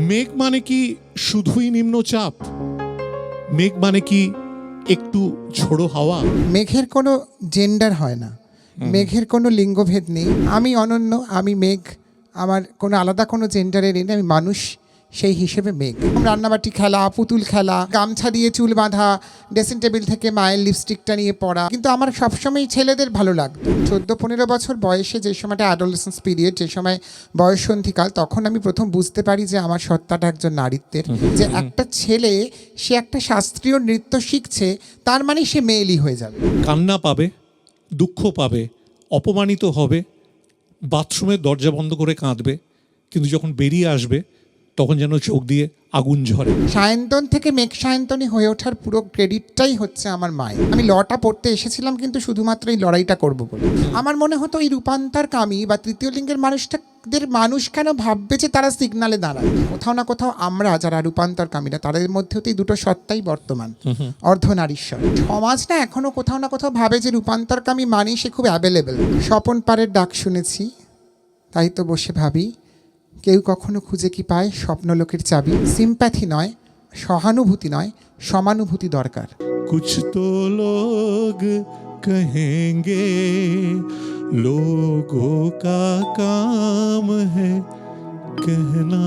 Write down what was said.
মেঘ মানে কি শুধুই নিম্নচাপ? মেঘ মানে কি একটু ঝোড়ো হাওয়া? মেঘের কোনো জেন্ডার হয় না। মেঘের কোনো লিঙ্গভেদ নেই। আমি অনন্য আমি মেঘ। আমার কোনো আলাদা কোনো জেন্ডারের নেই। আমি মানুষ। সেই হিসেবে মেঘ। রান্নাবাটি খেলা পুতুল খেলা গামছা দিয়ে চুল বাঁধা ড্রেসিং টেবিল থেকে মায়ের লিপস্টিকটা নিয়ে পড়া কিন্তু আমার সবসময় ছেলেদের ভালো লাগতো। চোদ্দ পনেরো বছর বয়সে যে সময়টা অ্যাডোলেসেন্স পিরিয়ড যে সময় বয়সন্ধিকাল তখন আমি প্রথম বুঝতে পারি যে আমার সত্তাটা একজন নারীত্বের। যে একটা ছেলে সে একটা শাস্ত্রীয় নৃত্য শিখছে তার মানে সে মেয়েলি হয়ে যাবে। কান্না পাবে দুঃখ পাবে অপমানিত হবে বাথরুমের দরজা বন্ধ করে কাঁদবে কিন্তু যখন বেরিয়ে আসবে তখন যেন চোখ দিয়ে আগুন ঝরে। সায়ন্তন থেকে মেঘ সায়ন্তনী হয়ে ওঠার পুরো ক্রেডিটটাই হচ্ছে আমার মায়ের। আমি লটা পড়তে এসেছিলাম কিন্তু শুধুমাত্র এই লড়াইটা করব বলে। আমার মনে হতো এই রূপান্তর কামী বা তৃতীয় লিঙ্গের মানুষটাদের মানুষ কেন ভাববে যে তারা সিগনালে দাঁড়ায়? কোথাও না কোথাও আমরা যারা রূপান্তর কামীরা তাদের মধ্যেও তো এই দুটো সত্তাই বর্তমান। অর্ধনারীশ্বর। সমাজ না এখনও কোথাও না কোথাও ভাবে যে রূপান্তরকামী মানেই সে খুব অ্যাভেলেবেল স্বপন পারের ডাক শুনেছি তাই তো বসে ভাবি কেউ কখনো খুঁজে কি পায় স্বপ্নলোকের চাবি সিম্প্যাথি নয় সহানুভূতি নয় সমানুভূতি দরকার कुछ तो लोग कहेंगे लोगों का काम है कहना